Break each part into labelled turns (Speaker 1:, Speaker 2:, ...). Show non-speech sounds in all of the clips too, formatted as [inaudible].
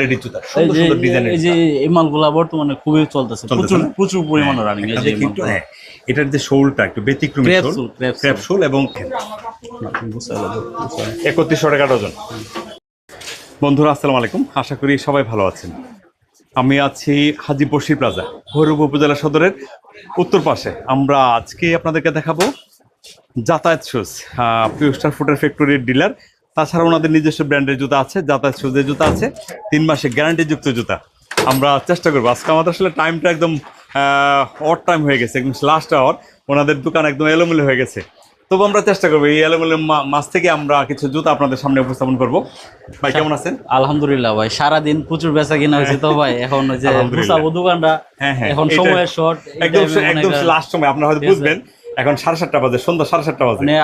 Speaker 1: Lady জুতা সুন্দর সুন্দর ডিজাইনের
Speaker 2: এই যে এই মালগুলা বর্তমানে খুবই চলতেছে
Speaker 1: চলতেছে
Speaker 2: প্রচুর প্রচুর পরিমাণে রানিং এই যে
Speaker 1: হ্যাঁ এটার যে শোলটা একটু ব্যতিক্রমী
Speaker 2: Crab
Speaker 1: শোল
Speaker 2: sole, crab sole।
Speaker 1: ক্র্যাপ শোল এবং একত্রিশশো টাকা ডজন। বন্ধুরা আসসালামু আলাইকুম। আশা করি সবাই ভালো আছেন। আমি আছি হাজি বসির প্লাজা ভৈরব উপজেলা সদরের উত্তর পাশে। আমরা আজকে আপনাদেরকে দেখাবো যাতায়াত শুজ পিউস্টার ফুটার ফ্যাক্টরির ডিলার তাছাড়া ওনাদের নিজস্ব ব্র্যান্ডের জুতা আছে যাতায়াত সুদের জুতা আছে তিন মাসে গ্যারান্টিযুক্ত জুতা। আমরা চেষ্টা করব। আজকে আমাদের আসলে টাইমটা একদম অট টাইম হয়ে গেছে একদম লাস্ট আওয়ার ওনাদের দোকান একদম এলোমেলো হয়ে গেছে। তবু আমরা চেষ্টা করব এই এলোমেলো মাছ থেকে আমরা কিছু জুতা আপনাদের সামনে উপস্থাপন করব। ভাই কেমন আছেন?
Speaker 2: আলহামদুলিল্লাহ ভাই সারাদিন প্রচুর বেচা কিনা হয়েছে তো ভাই। এখন যে দোকানটা
Speaker 1: হ্যাঁ, হ্যাঁ,
Speaker 2: এখন সময়ের শর্ট
Speaker 1: একদম একদম লাস্ট সময় আপনারা হয়তো বুঝবেন। এখন সাড়ে সাতটা বাজে সন্ধ্যা সাড়ে সাতটা বাজে।
Speaker 2: মানে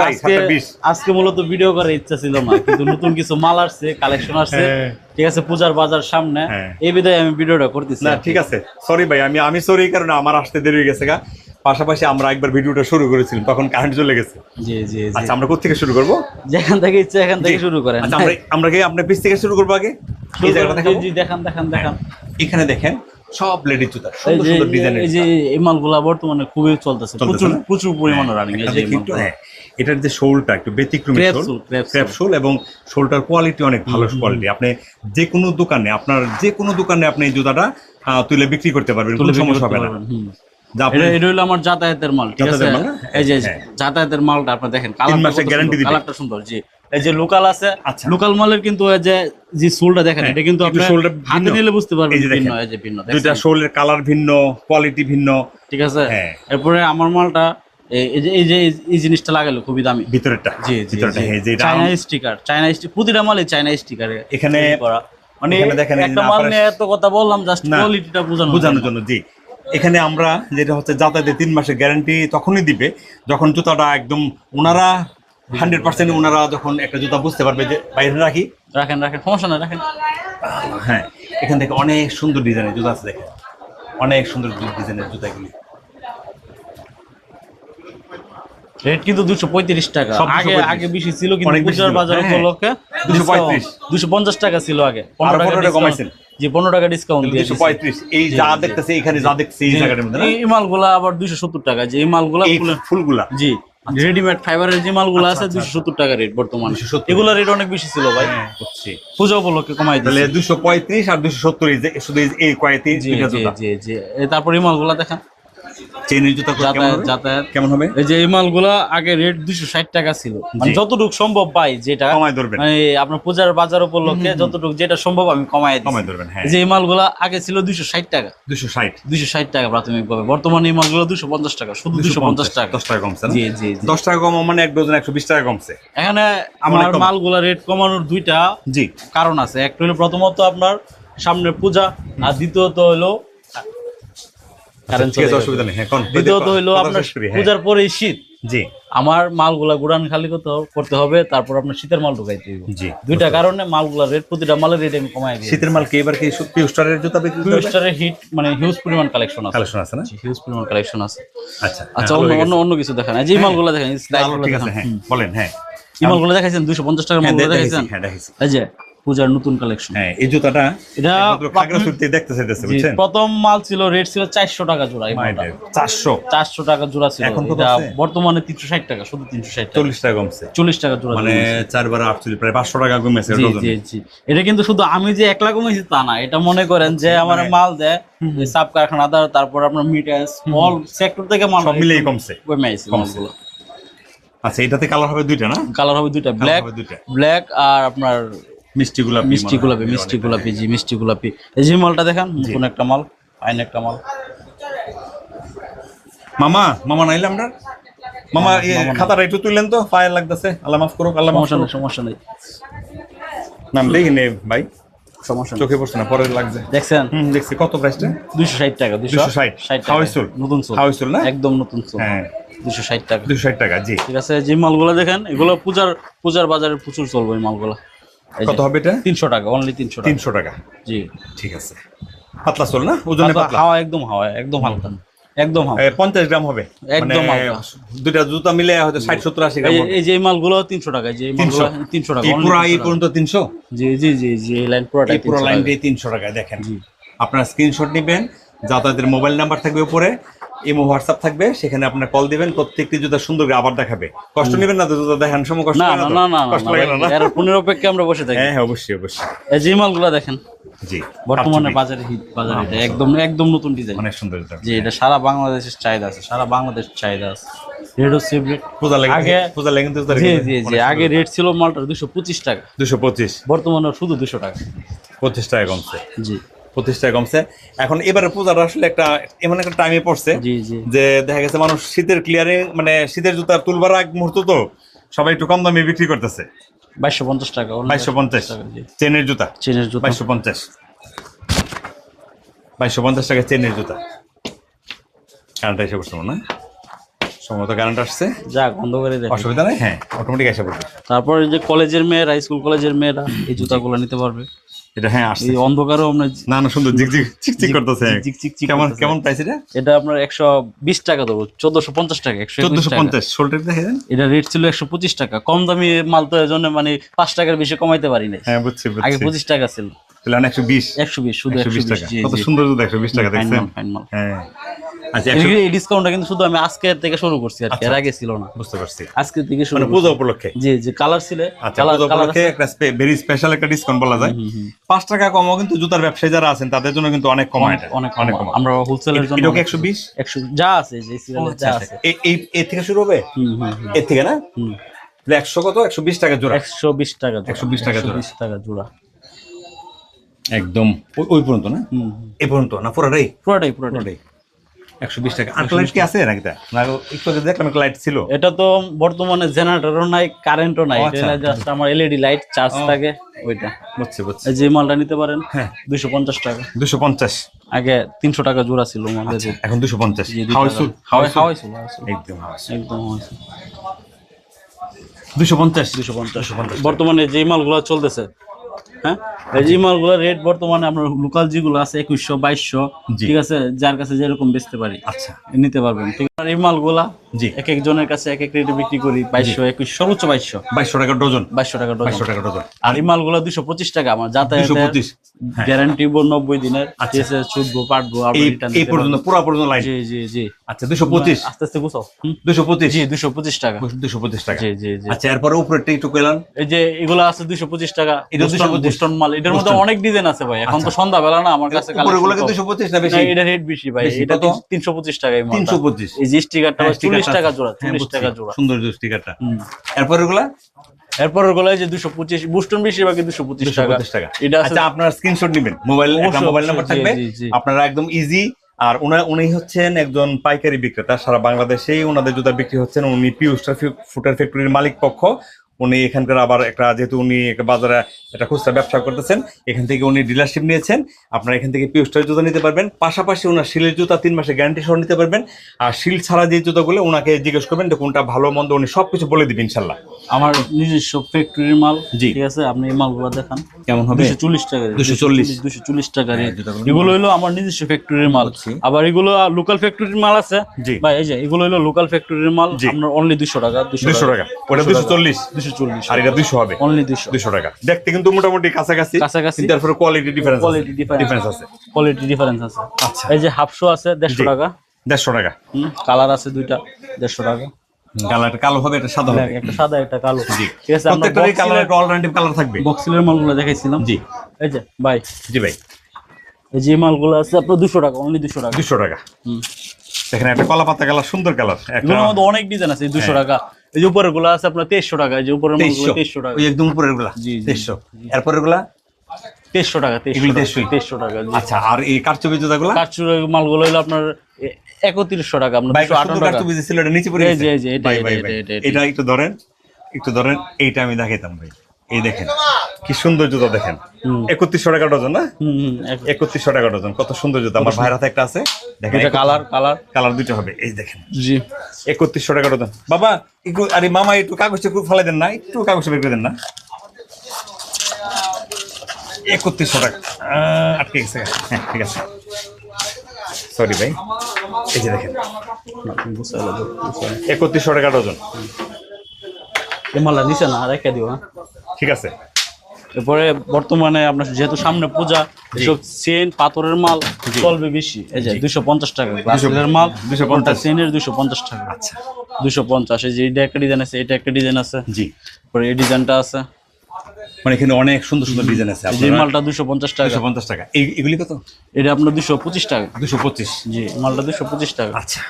Speaker 2: আজকে মূলত ভিডিও করার ইচ্ছা ছিল না কিন্তু নতুন কিছু মাল আসছে কালেকশন আসছে।
Speaker 1: হ্যাঁ।
Speaker 2: ঠিক আছে পূজার বাজার সামনে।
Speaker 1: হ্যাঁ।
Speaker 2: এই বিধায় আমি ভিডিওটা করতেছি
Speaker 1: না ঠিক আছে। সরি ভাই আমি আমি সরি কারণে আমার আসতে দেরি হয়ে গেছে গা। পাশাপাশি আমরা একবার ভিডিওটা শুরু করেছিলাম তখন কারেন্ট চলে গেছে।
Speaker 2: জি জি
Speaker 1: আচ্ছা আমরা কোথেকে শুরু করব?
Speaker 2: যেখান থেকে ইচ্ছা এখান থেকে শুরু করেন।
Speaker 1: আচ্ছা আমরা আমরা কি আপনার পিস থেকে শুরু করব আগে?
Speaker 2: জি, জি দেখান দেখান দেখান।
Speaker 1: এখানে দেখেন। সব লেডি জুতা সুন্দর সুন্দর ডিজাইনের
Speaker 2: এই যে এই মালগুলা বর্তমানে খুবই চলতেছে প্রচুর প্রচুর পরিমাণে রানিং এই যে
Speaker 1: কিন্তু হ্যাঁ এটার যে শোলটা একটু ব্যতিক্রমী শোল ক্র্যাপ শোল এবং শোলটার কোয়ালিটি অনেক ভালো কোয়ালিটি আপনি যে কোনো দোকানে আপনার যে কোনো দোকানে আপনি এই জুতাটা তুলে বিক্রি করতে পারবেন কোনো সমস্যা হবে না।
Speaker 2: এটা হলো আমার যাতায়াতের মাল ঠিক আছে?
Speaker 1: যাতায়াতের
Speaker 2: এই যে
Speaker 1: হ্যাঁ।
Speaker 2: যাতায়াতের মালটা আপনি দেখেন। কালারটা সুন্দর জি। এই যে লোকাল আছে
Speaker 1: আচ্ছা।
Speaker 2: লোকাল মালের কিন্তু এই যে যে সোলটা দেখেন
Speaker 1: হ্যাঁ,
Speaker 2: এটা কিন্তু আপনি
Speaker 1: সোলটা
Speaker 2: হাতে নিলে বুঝতে পারবেন
Speaker 1: এই যে
Speaker 2: ভিন্ন এই যে ভিন্ন
Speaker 1: দুইটা? শোলের কালার ভিন্ন কোয়ালিটি ভিন্ন।
Speaker 2: ঠিক আছে?
Speaker 1: হ্যাঁ।
Speaker 2: এরপরে আমার মালটা এই যে এই যে এই জিনিসটা লাগালো খুবই দামি।
Speaker 1: ভিতরেরটা
Speaker 2: জি জি
Speaker 1: ভিতরেরটা হ্যাঁ
Speaker 2: স্টিকার স্টিক প্রতিটা মালে চাইনা স্টিকার
Speaker 1: এখানে
Speaker 2: মানে
Speaker 1: দেখেন
Speaker 2: একটা মাল
Speaker 1: আপনারা-
Speaker 2: নিয়ে এত কথা বললাম জাস্ট কোয়ালিটিটা
Speaker 1: বোঝানোর জন্য। জি। এখানে আমরা যেটা হচ্ছে যাতায়াতের তিন মাসের গ্যারান্টি তখনই দিবে যখন জুতাটা একদম ওনারা হান্ড্রেড পার্সেন্ট ওনারা যখন একটা জুতা বুঝতে পারবে যে বাইরে রাখি?
Speaker 2: রাখেন রাখেন সমস্যা নাই রাখেন।
Speaker 1: হ্যাঁ এখান থেকে অনেক সুন্দর ডিজাইনের জুতা আছে দেখেন। অনেক সুন্দর ডিজাইনের জুতাগুলি।
Speaker 2: রেট কিন্তু দুশো পঁয়ত্রিশ টাকা। আগে আগে বেশি ছিল কিন্তু পূজার বাজার
Speaker 1: হ্যাঁ।
Speaker 2: উপলক্ষে
Speaker 1: 235
Speaker 2: দুশো পঞ্চাশ টাকা ছিল আগে। পনেরো টাকা
Speaker 1: 15 টাকা
Speaker 2: discount-
Speaker 1: কমাইছেন।
Speaker 2: জি পনেরো টাকা ডিসকাউন্ট দিয়ে
Speaker 1: দুশো পঁয়ত্রিশ। এই যা দেখতেছে এখানে যা দেখতেছে এই জায়গাটার মধ্যে না?
Speaker 2: এই মালগুলা আবার দুশো সত্তর টাকা। যে এই মালগুলা
Speaker 1: ফুলগুলা।
Speaker 2: জি। রেডিমেড ফাইবারের যে মালগুলো
Speaker 1: আচ্ছা,
Speaker 2: আছে দুশো সত্তর টাকা রেট বর্তমানে।
Speaker 1: 270
Speaker 2: এগুলো রেট অনেক বেশি ছিল ভাই।
Speaker 1: হ্যাঁ, বুঝছি।
Speaker 2: পূজা উপলক্ষে কমাই দিলে
Speaker 1: দুশো পঁয়ত্রিশ আর দুশো সত্তর এই শুধু এই- কয়েকটি
Speaker 2: তারপরে এই তারপর এই মালগুলা দেখেন।
Speaker 1: চেনের জুতা
Speaker 2: যাতায়াত
Speaker 1: কেমন হবে?
Speaker 2: এই যে এই মালগুলা আগে রেট দুশো ষাট টাকা ছিল। মানে যতটুকু সম্ভব পাই যেটা
Speaker 1: কমায় ধরবেন।
Speaker 2: মানে আপনার পূজার বাজার উপলক্ষে যতটুকু যেটা সম্ভব আমি কমাই
Speaker 1: কমায় ধরবেন হ্যাঁ।
Speaker 2: যে এই মালগুলা আগে ছিল দুশো ষাট টাকা।
Speaker 1: দুশো ষাট।
Speaker 2: দুশো ষাট টাকা প্রাথমিক ভাবে বর্তমানে এই মালগুলো দুশো পঞ্চাশ টাকা শুধু দুশো পঞ্চাশ টাকা।
Speaker 1: দশ টাকা কমছে
Speaker 2: জি জি জি।
Speaker 1: দশ টাকা কম মানে এক ডজন একশো বিশ টাকা কমছে।
Speaker 2: এখানে আমার মালগুলা রেট কমানোর দুইটা
Speaker 1: জি।
Speaker 2: কারণ আছে। একটা হলো প্রথমত আপনার সামনে পূজা আর দ্বিতীয়ত হলো কারেন্ট
Speaker 1: অসুবিধা নেই হ্যাঁ
Speaker 2: দ্বিতীয়ত হলো আপনার
Speaker 1: শেষ করি, হ্যাঁ।
Speaker 2: পূজার পরেই শীত।
Speaker 1: জি।
Speaker 2: আমার মালগুলা গুড়ান খালি করতে হবে- তারপর আপনার শীতের মাল ঢুকাইতে হবে
Speaker 1: জি
Speaker 2: দুইটা কারণে মালগুলা রেট প্রতিটা মালের রেট আমি কমাই দিই
Speaker 1: শীতের মাল কি এবার কি পিউস্টারের জুতা বিক্রি
Speaker 2: টু হিট মানে হিউজ পরিমাণ কালেকশন আছে।
Speaker 1: কালেকশন আছে না?
Speaker 2: হিউজ পরিমাণ কালেকশন আছে।
Speaker 1: আচ্ছা
Speaker 2: আচ্ছা
Speaker 1: হ্যাঁ,
Speaker 2: অন্য অন্য অন্য কিছু দেখেন। এই যে মালগুলো দেখেন দেখেন।
Speaker 1: হ্যাঁ বলেন হ্যাঁ।
Speaker 2: এই মালগুলো দেখাইছেন দুশো পঞ্চাশ টাকার
Speaker 1: হ্যাঁ
Speaker 2: মালগুলো দেখাইছেন?
Speaker 1: হ্যাঁ দেখেছি
Speaker 2: এই যে পূজার নতুন কালেকশন
Speaker 1: হ্যাঁ এই জুতাটা
Speaker 2: এটা
Speaker 1: খাগড়াছড়িতে দেখতে চাইতেছে বুঝছেন?
Speaker 2: প্রথম মাল ছিল রেট ছিল চারশো টাকা জোড়া এই মালটা।
Speaker 1: চারশো।
Speaker 2: চারশো টাকা জোড়া ছিল।
Speaker 1: এখন
Speaker 2: এটা বর্তমানে তিনশো ষাট টাকা শুধু তিনশো ষাট টাকা।
Speaker 1: চল্লিশ টাকা কমছে।
Speaker 2: চল্লিশ টাকা জোড়া
Speaker 1: মানে। চারবার আটচল্লিশ প্রায় পাঁচশো টাকা কমেছে
Speaker 2: জি জি জি। এটা কিন্তু শুধু আমি যে একলা কমেছি তা না এটা মনে করেন যে আমার
Speaker 1: মানে-
Speaker 2: মাল দেয় সাব কারখানাদার তারপর আপনার মিটার অল সেক্টর থেকে মাল
Speaker 1: মিলেই কমছে।
Speaker 2: কমে আইছে মালগুলো।
Speaker 1: আচ্ছা এটাতে কালার হবে দুইটা না?
Speaker 2: কালার হবে দুইটা ব্ল্যাক
Speaker 1: হবে দুইটা।
Speaker 2: ব্ল্যাক আর আপনার
Speaker 1: মিষ্টি গোলাপি
Speaker 2: মিষ্টি গোলাপি মিষ্টি গোলাপি জি মিষ্টি গোলাপি। এই যে মালটা দেখেন একটা মাল একটা মাল।
Speaker 1: মামা মামা নাইলে আমরা? মামা খাতাটা একটু তুললেন তো লাগতেছে। আল্লাহ মাফ করুক আল্লাহ
Speaker 2: সমস্যা
Speaker 1: করুক।
Speaker 2: নেই সমস্যা নেই।
Speaker 1: নাম দেখি নে ভাই।
Speaker 2: সমস্যা
Speaker 1: চোখে পড়ছে না পরে লাগছে।
Speaker 2: দেখছেন?
Speaker 1: হুম দেখছি। কত প্রাইসটা
Speaker 2: দুইশো ষাট টাকা দুইশো
Speaker 1: 260
Speaker 2: ষাট। টাকা।
Speaker 1: হাওয়াই চুল?
Speaker 2: নতুন চুল।
Speaker 1: চুল না?
Speaker 2: একদম নতুন চুল।
Speaker 1: হ্যাঁ।
Speaker 2: দুইশো ষাট টাকা।
Speaker 1: দুশো ষাট টাকা জি।
Speaker 2: ঠিক আছে যে মালগুলো দেখেন এগুলো পূজার পূজার বাজারে প্রচুর চলবে এই মালগুলো।
Speaker 1: কত হবে এটা?
Speaker 2: তিনশো টাকা অনলি তিনশো
Speaker 1: তিনশো টাকা।
Speaker 2: জি।
Speaker 1: ঠিক আছে। পাতলা চল না? ওজনে
Speaker 2: হাওয়া একদম হাওয়া একদম হালকা। একদম
Speaker 1: পঞ্চাশ গ্রাম হবে?
Speaker 2: একদম
Speaker 1: মানে দুইটা জুতা মিলে হয়তো ষাট সত্তর আশি গ্রাম
Speaker 2: এই- যে মালগুলো তিনশো টাকা যে
Speaker 1: তিনশো
Speaker 2: মালগুলো তিনশো? টাকা
Speaker 1: পুরো এই পর্যন্ত তিনশো?
Speaker 2: জি জি জি জি এই লাইন পুরোটাই
Speaker 1: এই পুরো
Speaker 2: 300
Speaker 1: লাইন
Speaker 2: টাকা।
Speaker 1: দিয়ে তিনশো টাকায় দেখেন। আপনার স্ক্রিনশট নেবেন যাতায়াতের মোবাইল নাম্বার থাকবে উপরে। ইমো হোয়াটসঅ্যাপ থাকবে সেখানে আপনার কল দিবেন প্রত্যেকটি জুতা সুন্দর করে আবার দেখাবে। কষ্ট নেবেন না তো জুতা দেখান সময় কষ্ট
Speaker 2: না না না
Speaker 1: কষ্ট লাগে না?
Speaker 2: এর পনেরো অপেক্ষা আমরা বসে থাকি।
Speaker 1: হ্যাঁ হ্যাঁ অবশ্যই অবশ্যই।
Speaker 2: এই যে মালগুলো দেখেন
Speaker 1: জি
Speaker 2: বর্তমানে বাজারে হিট বাজারে এটা একদম একদম নতুন ডিজাইন
Speaker 1: অনেক সুন্দর জুতা
Speaker 2: যে এটা সারা বাংলাদেশের চাহিদা আছে সারা বাংলাদেশ চাহিদা আছে। রেড হচ্ছে
Speaker 1: পূজা লাগে
Speaker 2: আগে
Speaker 1: পূজা লাগে
Speaker 2: জি জি জি আগে রেট ছিল মালটার দুশো পঁচিশ টাকা।
Speaker 1: দুশো পঁচিশ।
Speaker 2: বর্তমানে শুধু দুশো টাকা।
Speaker 1: পঁচিশ টাকা কমছে।
Speaker 2: জি।
Speaker 1: পঁচিশ টাকা কমছে। এখন এবারে পূজাটা আসলে একটা এমন একটা টাইমে পড়ছে যে দেখা গেছে মানুষ শীতের ক্লিয়ারিং মানে শীতের জুতা তুলবার আগ মুহূর্ত তো সবাই একটু কম দামে বিক্রি করতেছে।
Speaker 2: বাইশশো পঞ্চাশ টাকা
Speaker 1: বাইশশো পঞ্চাশ। চেনের জুতা।
Speaker 2: চীনের জুতো।
Speaker 1: বাইশশো পঞ্চাশ। বাইশশো পঞ্চাশ টাকা চেনের জুতা। কারেন্টটা এসে পড়ছে মনে? সম্ভবত কারেন্ট আসছে।
Speaker 2: যা বন্ধ করে
Speaker 1: অসুবিধা নেই? হ্যাঁ অটোমেটিক এসে পড়বে।
Speaker 2: তারপর যে কলেজের মেয়েরা স্কুল কলেজের মেয়েরা এই জুতাগুলো নিতে পারবে।
Speaker 1: এটা হ্যাঁ আসছে
Speaker 2: এই অন্ধকারও আমরা
Speaker 1: না না সুন্দর ঝিকঝিক চিকচিক করতেছে।
Speaker 2: ঝিক ঝিক চিক
Speaker 1: কেমন। কেমন প্রাইস এটা?
Speaker 2: এটা আপনার একশো বিশ টাকা দেবো চোদ্দশো পঞ্চাশ টাকা একশো একুশ
Speaker 1: চোদ্দশো
Speaker 2: টাকা
Speaker 1: পঞ্চাশ শোল্ডার দেখেন
Speaker 2: এটা রেট ছিল একশো পঁচিশ টাকা। কম দামি মাল তো এজন্য মানে পাঁচ টাকার বেশি কমাইতে পারি না
Speaker 1: হ্যাঁ বুঝছি
Speaker 2: আগে
Speaker 1: বুঝছি।
Speaker 2: পঁচিশ টাকা ছিল।
Speaker 1: তাহলে একশো বিশ।
Speaker 2: একশো বিশ শুধু
Speaker 1: একশো
Speaker 2: একশো
Speaker 1: বিশ
Speaker 2: বিশ
Speaker 1: টাকা।
Speaker 2: জি
Speaker 1: কত সুন্দর জুতো একশো বিশ টাকা দেখছেন। হ্যাঁ।
Speaker 2: এই ডিসকাউন্টটা কিন্তু শুধু আমি আজকে থেকে শুরু করছি আর এর আগে ছিল না।
Speaker 1: বুঝতে পারছি।
Speaker 2: আজকে থেকে শুরু
Speaker 1: মানে পূজা উপলক্ষে?
Speaker 2: জি জি কালার ছিল।
Speaker 1: আচ্ছা
Speaker 2: কালার
Speaker 1: উপলক্ষে একটা ভেরি স্পেশাল একটা ডিসকাউন্ট বলা যায়। টাকা কমও কিন্তু জুতার ব্যবসায়ী যারা আছেন তাদের জন্য কিন্তু অনেক কম এটা।
Speaker 2: অনেক
Speaker 1: অনেক
Speaker 2: কম।
Speaker 1: কম।
Speaker 2: আমরা হোলসেলের জন্য
Speaker 1: এটা একশো বিশ?
Speaker 2: একশো যা আছে যে সিরিয়ালে যা আছে।
Speaker 1: এই থেকে শুরু হবে?
Speaker 2: হুম হুম হুম,
Speaker 1: এর থেকে না?
Speaker 2: হুম।
Speaker 1: একশো কত? একশো বিশ টাকা জোড়া।
Speaker 2: একশো বিশ টাকা জোড়া।
Speaker 1: 120 টাকা জোড়া।
Speaker 2: 120 টাকা জোড়া।
Speaker 1: একদম। ওই- পর্যন্ত না?
Speaker 2: হুম হুম।
Speaker 1: পর্যন্ত না? পুরোটাই
Speaker 2: পুরোটাই। পুরোটাই।
Speaker 1: একশো বিশ টাকা। আর লাইট কি আছে নাকি তা? না একটু আগে দেখলাম একটা লাইট ছিল।
Speaker 2: এটা তো বর্তমানে জেনারেটরও নাই কারেন্টও নাই।
Speaker 1: আচ্ছা।
Speaker 2: এটা জাস্ট আমার এলইডি লাইট চার্জ থাকে। ওইটা।
Speaker 1: বুঝছি বুঝছি।
Speaker 2: এই যে মালটা নিতে পারেন
Speaker 1: হ্যাঁ।
Speaker 2: দুইশো পঞ্চাশ টাকা।
Speaker 1: দুশো পঞ্চাশ।
Speaker 2: আগে তিনশো টাকা জোড়া ছিল আমাদের
Speaker 1: এখন দুশো পঞ্চাশ। হাওয়াই।
Speaker 2: হাওয়াই ছিল,
Speaker 1: একদম হাওয়াই
Speaker 2: একদম।
Speaker 1: দুশো পঞ্চাশ।
Speaker 2: দুশো পঞ্চাশ। বর্তমানে যে মালগুলো চলতেছে হ্যাঁ? এই রেট বর্তমানে আপনার লোকাল যেগুলো আছে একুশশো বাইশশো ঠিক আছে? যার কাছে যেরকম বেচতে পারি
Speaker 1: আচ্ছা।
Speaker 2: নিতে পারবেন। ঠিক এই মালগুলা
Speaker 1: জি।
Speaker 2: এক একজনের কাছে এক এক রেটে বিক্রি করি বাইশশো একুশ সর্বোচ্চ বাইশশো।
Speaker 1: বাইশশো টাকা ডজন।
Speaker 2: বাইশশো টাকা ডজন।
Speaker 1: বাইশশো টাকা ডজন।
Speaker 2: আর এই মালগুলো দুশো পঁচিশ টাকা আমার
Speaker 1: দুশো পঁচিশ। হ্যাঁ।
Speaker 2: গ্যারান্টি নব্বই দিনের ঠিক আছে
Speaker 1: এই পর্যন্ত পুরো পর্যন্ত লাইট
Speaker 2: জি জি জি।
Speaker 1: আচ্ছা দুশো পঁচিশ।
Speaker 2: আস্তে আস্তে হুম?
Speaker 1: দুশো পঁচিশ।
Speaker 2: জি দুশো পঁচিশ টাকা।
Speaker 1: দুশো পঁচিশ টাকা।
Speaker 2: জি জি জি।
Speaker 1: আচ্ছা এরপরে উপরেরটা একটু কইলাম।
Speaker 2: এই যে এগুলো আছে দুইশো পঁচিশ টাকা
Speaker 1: এটা
Speaker 2: বুস্টন
Speaker 1: 225
Speaker 2: বুস্টন মাল। এটার মধ্যে অনেক ডিজাইন আছে ভাই। এখন তো সন্ধ্যাবেলা না আমার কাছে
Speaker 1: উপরে গুলো দুশো পঁচিশ না বেশি?
Speaker 2: এটা রেট বেশি ভাই। এটা
Speaker 1: কত?
Speaker 2: তিনশো পঁচিশ টাকা
Speaker 1: তিনশো পঁচিশ।
Speaker 2: যে স্টিকারটা
Speaker 1: হ্যাঁ,
Speaker 2: টাকা জোড়া
Speaker 1: হ্যাঁ।
Speaker 2: টাকা জোড়া।
Speaker 1: সুন্দর স্টিকারটা এরপর
Speaker 2: যে বুস্টন বেশিরভাগই টাকা। এটা
Speaker 1: আচ্ছা আপনারা স্ক্রিনশট নেবেন। মোবাইল মোবাইল নাম্বার থাকবে। আপনারা একদম ইজি আর উনি উনি হচ্ছেন একজন পাইকারি বিক্রেতা সারা বাংলাদেশেই ওনাদের জুতা বিক্রি হচ্ছেন। উনি পিউস্টার ফুটার ফ্যাক্টরির মালিক পক্ষ। উনি এখানকার আবার একটা যেহেতু উনি একটা বাজারে একটা খুচরা ব্যবসা করতেছেন এখান থেকে উনি ডিলারশিপ নিয়েছেন। আপনারা এখান থেকে পিউস্টার জুতা নিতে পারবেন। পাশাপাশি ওনার শিলের জুতা তিন মাসে গ্যারান্টি সহ নিতে পারবেন। আর শিল ছাড়া যে জুতাগুলো ওনাকে জিজ্ঞেস করবেন যে কোনটা ভালো মন্দ উনি সব কিছু বলে দিবেন ইনশাল্লাহ।
Speaker 2: আমার নিজস্ব ফ্যাক্টরির মাল
Speaker 1: জি।
Speaker 2: ঠিক আছে? আপনি এই মালগুলো দেখান।
Speaker 1: কেমন হবে?
Speaker 2: দুশো চল্লিশ টাকা
Speaker 1: 240
Speaker 2: দুশো চল্লিশ। টাকা
Speaker 1: হ্যাঁ।
Speaker 2: এগুলো হলো আমার নিজস্ব ফ্যাক্টরির মাল। আবার এগুলো লোকাল ফ্যাক্টরির মাল আছে।
Speaker 1: জি।
Speaker 2: ভাই এই যে এগুলো হলো লোকাল ফ্যাক্টরির মাল। আপনার অনলি দুশো টাকা
Speaker 1: দুশো টাকা। ওটা দুশো চল্লিশ।
Speaker 2: দুশো চল্লিশ।
Speaker 1: আর এটা দুশো হবে।
Speaker 2: অনলি দুশো
Speaker 1: দুশো টাকা। দেখতে কিন্তু মোটামুটি কাছাকাছি
Speaker 2: কাছাকাছি।
Speaker 1: তারপরে কোয়ালিটি ডিফারেন্স
Speaker 2: কোয়ালিটি
Speaker 1: ডিফারেন্স আছে।
Speaker 2: কোয়ালিটি ডিফারেন্স আছে।
Speaker 1: আচ্ছা।
Speaker 2: এই যে হাফশো আছে দেড়শো
Speaker 1: জি।
Speaker 2: টাকা।
Speaker 1: দেড়শো টাকা।
Speaker 2: কালার আছে দুইটা দেড়শো টাকা।
Speaker 1: কালার কালো হবে এটা সাদা হবে।
Speaker 2: একটা সাদা একটা কালো।
Speaker 1: জি।
Speaker 2: ঠিক আছে আমরা
Speaker 1: প্রত্যেকটারই কালার একটা অল্টারনেটিভ কালার থাকবে।
Speaker 2: বক্সিলের মালগুলো দেখাইছিলাম।
Speaker 1: জি।
Speaker 2: এই যে ভাই।
Speaker 1: জি ভাই।
Speaker 2: এই যে মালগুলো আছে আপনার দুশো টাকা অনলি টাকা।
Speaker 1: দুশো টাকা।
Speaker 2: হুম।
Speaker 1: এখানে একটা কলা পাতা কালার সুন্দর কালার। একটা
Speaker 2: মধ্যে অনেক ডিজাইন আছে দুশো টাকা। এই যে উপরেরগুলো আছে আপনার তেইশশো টাকা যে উপরের
Speaker 1: তেইশশো।
Speaker 2: টাকা।
Speaker 1: ওই একদম উপরেরগুলা
Speaker 2: জি।
Speaker 1: তেইশশো। এরপরেরগুলা
Speaker 2: তেইশশো টাকা তেইশশো টাকা
Speaker 1: 2300
Speaker 2: তেইশশো টাকা
Speaker 1: আচ্ছা আর এই কারচুপি জুতাগুলা?
Speaker 2: কারচুপি মালগুলো হলো আপনার একত্রিশশো টাকা আপনার
Speaker 1: কারচুপি ছিল এটা নিচে পড়ে।
Speaker 2: এটা
Speaker 1: একটু ধরেন একটু ধরেন এইটা আমি দেখাইতাম ভাই। এই দেখেন কি সুন্দর জুতা দেখেন। একত্রিশশো টাকা ডজন না? একত্রিশশো টাকা ডজন কত সুন্দর জুতা। আমার ভাইয়ের হাতে একটা আছে। দেখেন
Speaker 2: কালার কালার।
Speaker 1: কালার দুটো হবে। এই দেখেন।
Speaker 2: জি।
Speaker 1: একত্রিশশো টাকা ডজন বাবা একটু আরে মামা একটু কাগজটা একটু ফেলে দেন না একটু কাগজটা বের করে দেন না। একত্রিশশো টাকা আটকে গেছে। হ্যাঁ ঠিক আছে। সরি ভাই। এই যে দেখেন। একত্রিশশো টাকা ডজন
Speaker 2: মালটা নিচে না রেখে দিও হ্যাঁ?
Speaker 1: ঠিক আছে।
Speaker 2: এরপরে বর্তমানে আপনার যেহেতু সামনে পূজা এসব চেন পাথরের মাল চলবে বেশি। এই যে দুশো পঞ্চাশ টাকা গ্লাসের মাল
Speaker 1: 250
Speaker 2: কোনটা চেনের দুশো পঞ্চাশ টাকা।
Speaker 1: আচ্ছা।
Speaker 2: দুশো পঞ্চাশ এই যে এটা একটা ডিজাইন আছে এটা একটা ডিজাইন আছে।
Speaker 1: জি।
Speaker 2: পরে এই ডিজাইনটা আছে।
Speaker 1: মানে এখানে অনেক সুন্দর সুন্দর ডিজাইন আছে
Speaker 2: যে মালটা দুশো পঞ্চাশ টাকা।
Speaker 1: দুশো পঞ্চাশ টাকা। এগুলি কত?
Speaker 2: এটা আপনার দুশো পঁচিশ টাকা।
Speaker 1: দুশো পঁচিশ।
Speaker 2: জি মালটা দুশো পঁচিশ টাকা।
Speaker 1: আচ্ছা।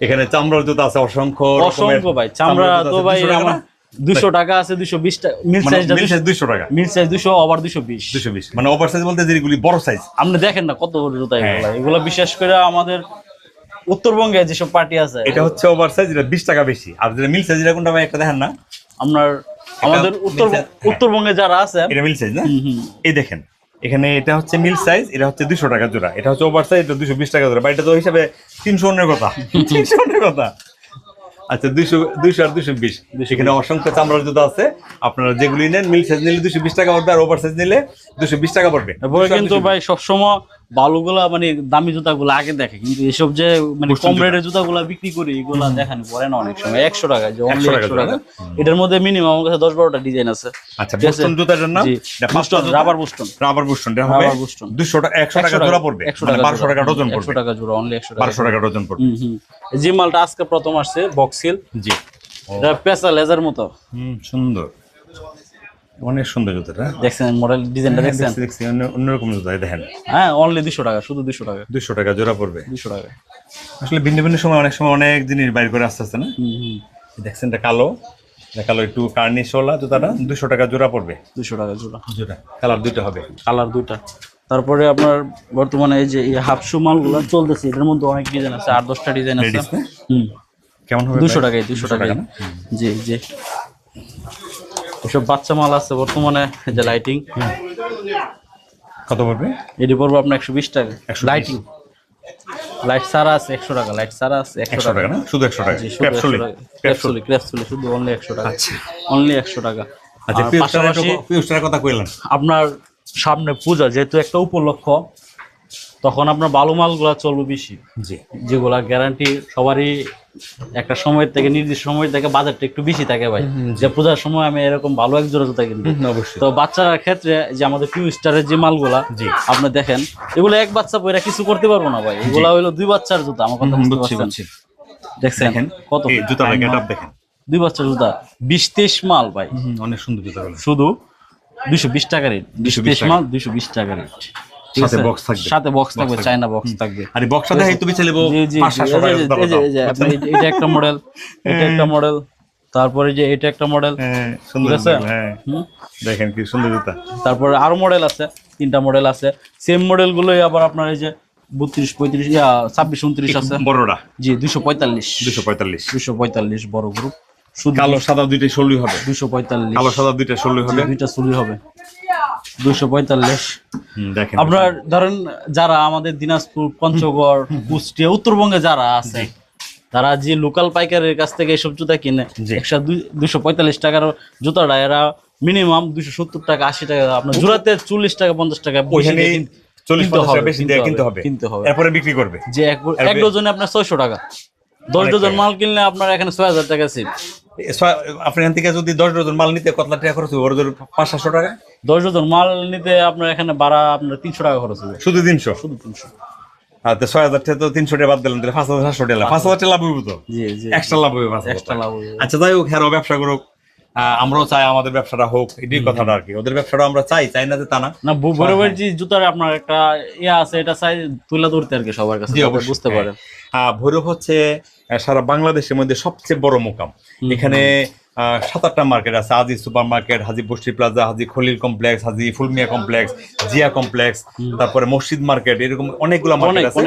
Speaker 1: এখানে চামড়ার জুতো আছে অসংখ্য
Speaker 2: অসংখ্য ভাই। চামড়া তো ভাই
Speaker 1: আমার
Speaker 2: দুশো টাকা আছে দুশো বিশ মিল সাইজটা
Speaker 1: দুশো টাকা।
Speaker 2: মিল সাইজ দুশো আবার দুশো বিশ।
Speaker 1: দুশো বিশ। মানে ওভার সাইজ বলতে যেগুলি বড় সাইজ
Speaker 2: আপনি দেখেন না কত বড় জুতা
Speaker 1: হ্যাঁ।
Speaker 2: এগুলো এগুলো বিশেষ করে আমাদের উত্তরবঙ্গে যেসব পার্টি আছে।
Speaker 1: এটা হচ্ছে ওভার সাইজ এটা বিশ টাকা বেশি। আর যেটা মিল সাইজ কোনটা ভাই? একটা দেখেন না।
Speaker 2: আপনার আমাদের উত্তর
Speaker 1: হ্যাঁ।
Speaker 2: উত্তরবঙ্গে যারা আছে
Speaker 1: এটা মিল সাইজ না। এই দেখেন। এখানে এটা হচ্ছে মিল সাইজ এটা হচ্ছে দুশো টাকা জোড়া। এটা হচ্ছে ওভার সাইজ এটা দুশো বিশ টাকা জোড়া। বা এটা তো হিসাবে তিনশো অন্যের কথা। [laughs] তিনশো অন্যের কথা। আচ্ছা দুইশো দুইশো আর দুশো বিশ। সেখানে অসংখ্য চামড়ার জুতো আছে। আপনারা যেগুলি নেন মিল সাইজ নিলে দুশো বিশ টাকা পড়বে আর ওভার সাইজ নিলে দুশো বিশ টাকা পড়বে।
Speaker 2: কিন্তু ভাই সবসময় বালুগুলা মানে দামি জুতাগুলো আগে দেখে কিন্তু এসব যে মানে কম। রেটের জুতাগুলো বিক্রি করি এগুলা দেখানি পরে না অনেক সময় একশো টাকা যে অনলি
Speaker 1: 100 টাকা
Speaker 2: একশো টাকা। এটার মধ্যে মিনিমাম আমার কাছে দশ বারোটা ডিজাইন আছে।
Speaker 1: আচ্ছা বুস্টন জুতাটার নাম
Speaker 2: জি বুস্টন রাবার বুস্টন
Speaker 1: রাবার বুস্টন এটা হবে
Speaker 2: রাবার বুস্টন।
Speaker 1: দুশো টাকা একশো টাকা জোড়া পড়বে।
Speaker 2: একশো
Speaker 1: মানে
Speaker 2: টাকা
Speaker 1: বারোশো টাকা ডজন
Speaker 2: একশো টাকা জোড়া অনলি একশো টাকা
Speaker 1: বারোশো টাকা ডজন পড়বে।
Speaker 2: যে মালটা আজকে প্রথম আসছে বক্সিল
Speaker 1: জি।
Speaker 2: এটা পেঁচা লেজার মতো।
Speaker 1: হুম সুন্দর। অনেক সুন্দর জুতাটা
Speaker 2: দেখছেন মডেল ডিজাইনটা দেখছেন?
Speaker 1: দেখছি দেখছি অন্য- অন্যরকম জুতা দেখেন।
Speaker 2: হ্যাঁ অনলি দুশো টাকা শুধু দুশো টাকা।
Speaker 1: দুশো টাকা জোড়া পড়বে।
Speaker 2: দুশো টাকা।
Speaker 1: আসলে ভিন্ন ভিন্ন সময় অনেক সময় অনেক জিনিস বাইর করে আসতে আসতে না? দেখছেন এটা কালো কালো একটু কার্নিশওয়ালা জুতাটা দুশো টাকা জোড়া পড়বে।
Speaker 2: দুশো টাকা জোড়া।
Speaker 1: জোড়া কালার দুইটা হবে।
Speaker 2: কালার দুইটা। তারপরে আপনার বর্তমানে এই যে এই হাফ শু মালগুলো চলতেছে এটার মধ্যে অনেক ডিজাইন আছে আট দশটা ডিজাইন আছে। হুম।
Speaker 1: কেমন হবে
Speaker 2: দুশো টাকায় দুশো টাকায়।
Speaker 1: না?
Speaker 2: জি জি। এসব বাচ্চা মাল আছে বর্তমানে যে লাইটিং
Speaker 1: কত পড়বে?
Speaker 2: এটি পড়ব আপনার একশো বিশ টাকা। লাইটিং লাইট সারা আছে একশো টাকা লাইট সারা আছে একশো টাকা
Speaker 1: না? শুধু একশো টাকা?
Speaker 2: শুধু
Speaker 1: ক্যাপসুলি
Speaker 2: ক্যাপসুলি ক্যাপসুলি শুধু অনলি একশো টাকা।
Speaker 1: আচ্ছা।
Speaker 2: অনলি একশো টাকা।
Speaker 1: আচ্ছা
Speaker 2: পাশাপাশি
Speaker 1: কথা কইলাম
Speaker 2: আপনার সামনে পূজা যেহেতু একটা উপলক্ষ তখন আপনার বালু মালগুলা চলবে বেশি।
Speaker 1: জি।
Speaker 2: যেগুলা গ্যারান্টি সবারই একটা সময় থেকে নির্দিষ্ট সময় থেকে বাজারটা একটু বেশি থাকে ভাই। যে পূজার সময় আমি এরকম ভালো এক জোড়া জুতা কিনবো।
Speaker 1: অবশ্যই।
Speaker 2: তো বাচ্চার ক্ষেত্রে যে আমাদের পিউ স্টারের যে মালগুলা
Speaker 1: জি।
Speaker 2: আপনি দেখেন এগুলো এক বাচ্চা পয়রা কিছু করতে পারব না ভাই। এগুলা হইল দুই বাচ্চার জুতা আমার কথা বুঝতে পারছেন? দেখছেন? কত
Speaker 1: গেট দেখেন।
Speaker 2: দুই বাচ্চার জুতা বিশ তেইশ মাল ভাই।
Speaker 1: অনেক সুন্দর জুতা
Speaker 2: শুধু দুইশো বিশ টাকা রেট দুইশো
Speaker 1: 220
Speaker 2: বিশ। মাল দুইশো বিশ টাকা রেট।
Speaker 1: সাথে box থাকবে।
Speaker 2: সাথে বক্স থাকবে। চায়না বক্স থাকবে।
Speaker 1: আর বক্সটা দেখে তুমি ছেলে
Speaker 2: এটা একটা মডেল এটা একটা মডেল তারপরে যে এটা একটা মডেল
Speaker 1: হ্যাঁ সুন্দর
Speaker 2: আছে?
Speaker 1: হ্যাঁ। দেখেন কি সুন্দর জুতা।
Speaker 2: তারপরে আরও মডেল আছে তিনটা মডেল আছে। সেম মডেল গুলোই আবার আপনার এই যে বত্রিশ পঁয়ত্রিশ ছাব্বিশ উনত্রিশ আছে।
Speaker 1: বড়টা
Speaker 2: জি দুশো পঁয়তাল্লিশ।
Speaker 1: দুশো পঁয়তাল্লিশ।
Speaker 2: দুশো পঁয়তাল্লিশ বড় গ্রুপ শুধু
Speaker 1: কালো সাদা দুইটাই ষোলোই হবে।
Speaker 2: দুশো পঁয়তাল্লিশ।
Speaker 1: কালো সাদা দুইটা ষোলোই হবে।
Speaker 2: দুইটা চুলি হবে। দুশো পঁয়তাল্লিশ। আপনার ধরেন যারা আমাদের দিনাজপুর পঞ্চগড় কুষ্টিয়া উত্তরবঙ্গে যারা আছে তারা যে লোকাল পাইকারের কাছ থেকে এসব জুতা কিনে। একশো দুশো পঁয়তাল্লিশ টাকার জুতাটা এরা মিনিমাম দুশো সত্তর টাকা আশি টাকা আপনার জোড়াতে চল্লিশ টাকা পঞ্চাশ টাকা
Speaker 1: চল্লিশ টাকা বেশি দিয়ে কিনতে হবে।
Speaker 2: কিনতে হবে।
Speaker 1: এরপরে বিক্রি করবে।
Speaker 2: যে এক এক ডজনে আপনার ছয়শো টাকা। দশ ডজন মাল কিনলে আপনার এখানে ছয় হাজার টাকা সিট
Speaker 1: আপনার এখান থেকে যদি দশ ডজন মাল নিতে কত টাকা খরচ হবে? ওর পাঁচ সাতশো টাকা?
Speaker 2: দশ ডজন মাল নিতে আপনার এখানে ভাড়া আপনার তিনশো টাকা খরচ হবে।
Speaker 1: শুধু তিনশো?
Speaker 2: শুধু তিনশো।
Speaker 1: ছয় হাজার টাকা তো তিনশো টাকা বাদ দিলাম তাহলে পাঁচ হাজার সাতশো টাকা পাঁচ হাজার টাকা লাভ তো? এক্সট্রা হবে
Speaker 2: এক্সট্রা লাভ হবে।
Speaker 1: আচ্ছা যাই হোক হ্যাঁ ব্যবসা করুক। আমরাও চাই আমাদের ব্যবসাটা হোক এটাই কথাটা আর কি। ওদের ব্যবসাটা আমরা চাই চাই না যে তা না।
Speaker 2: না বরাবর যে জুতার আপনার একটা ইয়ে আছে এটা চাই তুলে ধরতে আর কি সবার কাছে বুঝতে পারেন
Speaker 1: হ্যাঁ। ভৈরব হচ্ছে সারা বাংলাদেশের মধ্যে সবচেয়ে বড় মোকাম। এখানে সাত আটটা মার্কেট আছে হাজি super market Haji Basti plaza Haji Khalil complex Haji Fulmiya complex Zia complex তারপরে মসজিদ মার্কেট এরকম অনেকগুলো মার্কেট আছে।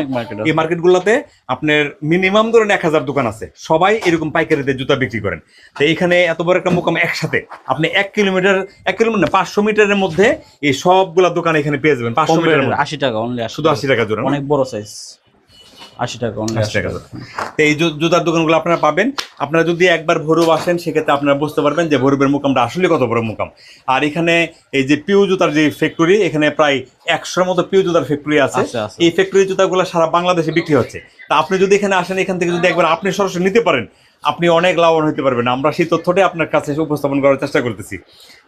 Speaker 1: এই মার্কেটগুলোতে আপনার মিনিমাম ধরেন এক হাজার দোকান আছে। সবাই এরকম পাইকারিতে জুতা বিক্রি করেন। তো এইখানে এত বড় একটা মোকাম একসাথে। আপনি এক কিলোমিটার এক কিলোমিটার না পাঁচশো মিটারের মধ্যে এই সবগুলা দোকান এখানে পেয়ে যাবেন পাঁচশো মধ্যে।
Speaker 2: আশি টাকা
Speaker 1: শুধু আশি টাকা। না?
Speaker 2: অনেক বড় সাইজ আশি টাকা
Speaker 1: আশি টাকা তো এই জুতার দোকানগুলো আপনারা পাবেন। আপনারা যদি একবার ভৈরব আসেন সেক্ষেত্রে আপনারা বুঝতে পারবেন যে ভৈরবের মুকামটা আসলে কত বড় মুকাম। আর এখানে এই যে পিউ জুতার যে ফ্যাক্টরি এখানে প্রায় একশোর মতো পিউ জুতার ফ্যাক্টরি আছে। এই ফ্যাক্টরি জুতাগুলো সারা বাংলাদেশে বিক্রি হচ্ছে। তা আপনি যদি এখানে আসেন এখান থেকে যদি একবার আপনি সরাসরি নিতে পারেন আপনি অনেক লাভবান হতে পারবেন। আমরা সেই তথ্যটাই আপনার কাছে উপস্থাপন করার চেষ্টা করতেছি।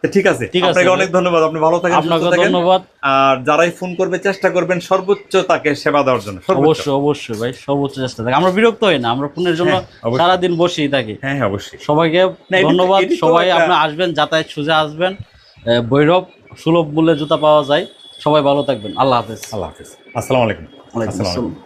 Speaker 1: তো ঠিক আছে আপনাকে অনেক ধন্যবাদ। আপনি ভালো থাকেন
Speaker 2: আপনাকে ধন্যবাদ।
Speaker 1: আর যারাই ফোন করবে চেষ্টা করবেন সর্বোচ্চ তাকে সেবা দেওয়ার জন্য।
Speaker 2: অবশ্যই অবশ্যই ভাই সর্বোচ্চ চেষ্টা থাকে। আমরা বিরক্ত হই না আমরা ফোনের জন্য
Speaker 1: হ্যাঁ।
Speaker 2: সারাদিন বসেই থাকি।
Speaker 1: হ্যাঁ হ্যাঁ অবশ্যই।
Speaker 2: সবাইকে ধন্যবাদ। সবাই আপনি আসবেন যাতায়াত সুজে আসবেন। এ, ভৈরব সুলভ মূল্যে জুতা পাওয়া যায়। সবাই ভালো থাকবেন। আল্লাহ হাফেজ।
Speaker 1: আল্লাহ হাফিজ। আসসালামু আলাইকুম।
Speaker 2: ওয়ালাইকুম আসসালাম।